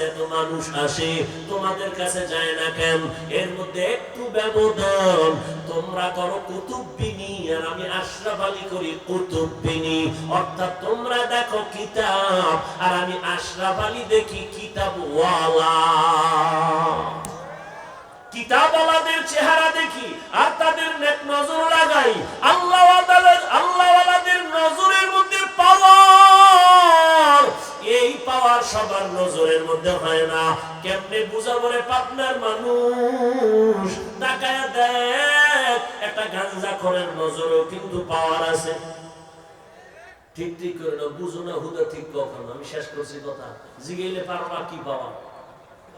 কাছে এত মানুষ আসে, তোমাদের কাছে যায় না কেন? এর মধ্যে একটু ব্যবধান। তোমরা করো কুতুববিনী, আর আমি আশরাফ আলী করি কুতুববিনী। অর্থাৎ তোমরা দেখো কিতাব, আর আমি আশরাফ আলী দেখি কিতাব ওয়ালা কিতাবওয়ালাদের চেহারা দেখি, আর তাদের নেক নজর লাগাই। আল্লাহ সবার নজরের মধ্যে হয় না। কেমনে বুঝাবো রে পাবনার মানুষ? তাকায়া দেখ, একটা গাঞ্জা খরের নজরও কিন্তু পাওয়ার আছে। ঠিক ঠিক করে না বুঝো না হুদা ঠিক কখন। আমি শেষ করছি কথা। জিগেইলে পারবা কি পাওয়া?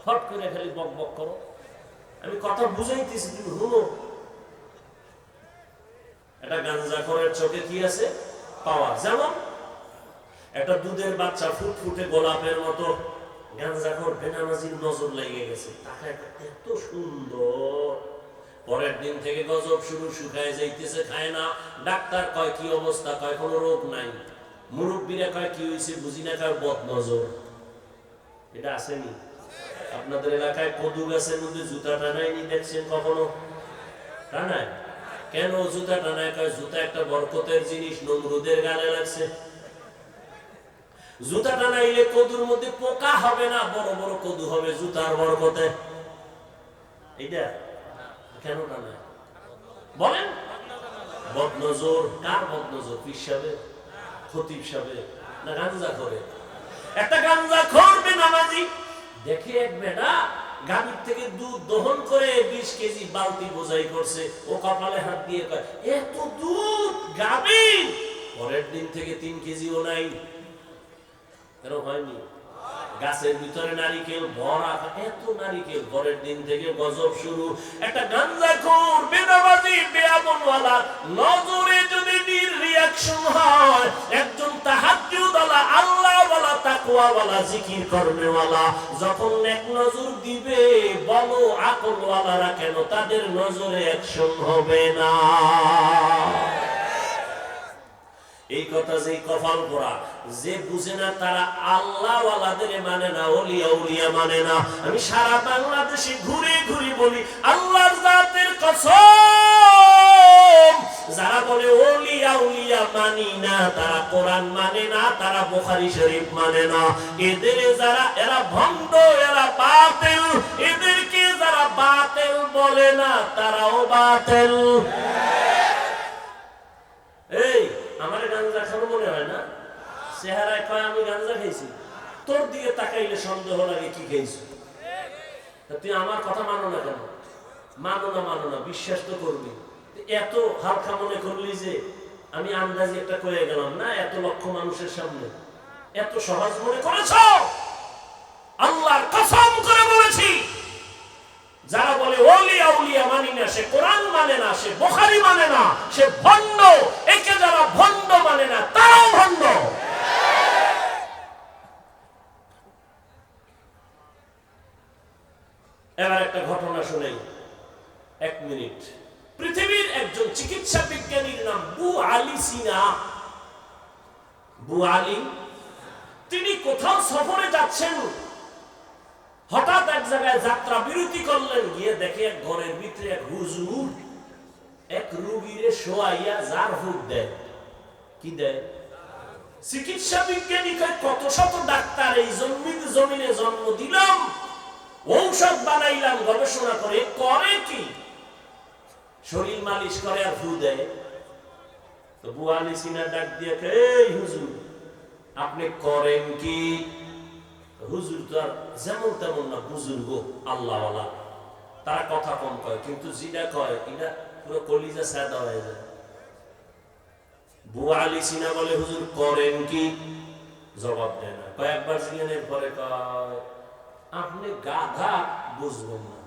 হট করে খালি বক বক করো। আমি কথা বুঝাইতেছি, তুমি শুনো। একটা গাঞ্জা খরের চোখে কি আছে? পাওয়া। যেমন একটা দুধের বাচ্চা ফুটফুটে গোলাপের মতো গাঞ্জাখর বেনামাজির নজর লেগে গেছে। তাকে এত সুন্দর। পরের দিন থেকে গজব শুরু, শুকায় যাইতেছে, খায় না। ডাক্তার কয়, কি অবস্থা? কয়, কোনো রোগ নাই। মুরব্বীরা কয়, কি হয়েছে বুঝি না কয় বদ নজর এটা আসেনি। আপনাদের এলাকায় কদু গাছের মধ্যে জুতা টানায়নি দেখছেন কখনো? টানায়? কেন জুতা টানায়? কয়, জুতা একটা বরকতের জিনিস, নমরুদের গালে লাগছে। জুতা টানাইলে কদুর মধ্যে পোকা হবে না, বড় বড় কদু হবে জুতার বরকতে। এইটা? কেন টানায়? বলেন। বদনজর, কার বদনজর? পীর সাহেবের? খতিব সাহেবের? না গাঞ্জা করে একটা গাঞ্জা করবে নামাজি দেখে এক বেটা গাড়ির থেকে দুধ দহন করে বিশ কেজি বালতি বোঝাই করছে। ও কপালে হাত দিয়ে কয়, এত দুধ গাবিন পরের দিন থেকে তিন কেজিও নাই। এরকম হয়নি। গাছের ভিতরে নারিকেল ভরা এত নারিকেল। পরের দিন থেকে গজব শুরু। একটা গাঞ্জা খোর, বেনামাজি বেয়ামনওয়ালা নজরে যদি রিয়াকশন হয়, একজন তাহাজ্জুদওয়ালা, আল্লাহওয়ালা, তাকওয়াওয়ালা জিকির যখন এক নজর দিবে, বলো কেন তাদের নজরে অ্যাকশন হবে না? এই কথা যে কপাল পড়া, যে বুঝে না তারা আল্লাহ মানে না ওলিয়া উলিয়া মানে না। আমি সারা বাংলাদেশে ঘুরে ঘুরে বলি, আল্লাহর জাতের কসম। যারা বলে ওলিয়া উলিয়া মানি না, তারা কোরআন মানে না, তারা বুখারী শরীফ মানে না। এদের যারা, এরা ভণ্ড, এরা বাতিল। এদেরকে যারা বাতেল বলে না, তারাও বাতিল এই আমার গাঞ্জা খানো মনে হয় না চেহারায় কয় আমি গাঞ্জা খেয়েছি। তোর দিকে তাকাইলে সন্দেহ লাগে কি তুই আমার কথা মানো না কেন? মানো না মানো না, বিশ্বাস তো করবি। এত হালকা মনে করলি যে আমি আন্দাজে একটা করে গেলাম, না? এত লক্ষ মানুষের সামনে। এত সহজ মনে করেছ? একটা ঘটনা শুনেই এক মিনিট। পৃথিবীর একজন চিকিৎসা বিজ্ঞানীর নাম বু আলী সিনা। বু আলী, তিনি কোথাও সফরে যাচ্ছেন। হঠাৎ এক জায়গায় যাত্রা বিরতি করলেন, গিয়ে দেখে এক ঘরের ভিতরে এক হুজুর, এক রুগীরে শোয়াইয়া জার ফুক দেয়। কি দেয়? চিকিৎসা বিজ্ঞানী কত শত ডাক্তার এই জমিনে জন্ম দিলাম। ঔষধ বানাইলাম, গবেষণা করে করে কি? শরীর মালিশ করে আর ফু দেয়। তো বুয়ালি সিনা ডাক দিয়ে হুজুর, আপনি করেন কি? হুজুর তো আর যেমন তেমন না, বুজুর্গ, আল্লাহওয়ালা। তারা কথা কম কয়, কিন্তু যেটা কয় এটা পুরো কলিজা সাদা হয়ে যায়। বুয়া আলী সিনা বলে, হুজুর, করেন কি? জবাব দেয় না। কয়েকবার জিজ্ঞানের পরে কয়। আপনি গাধা বুঝবেন না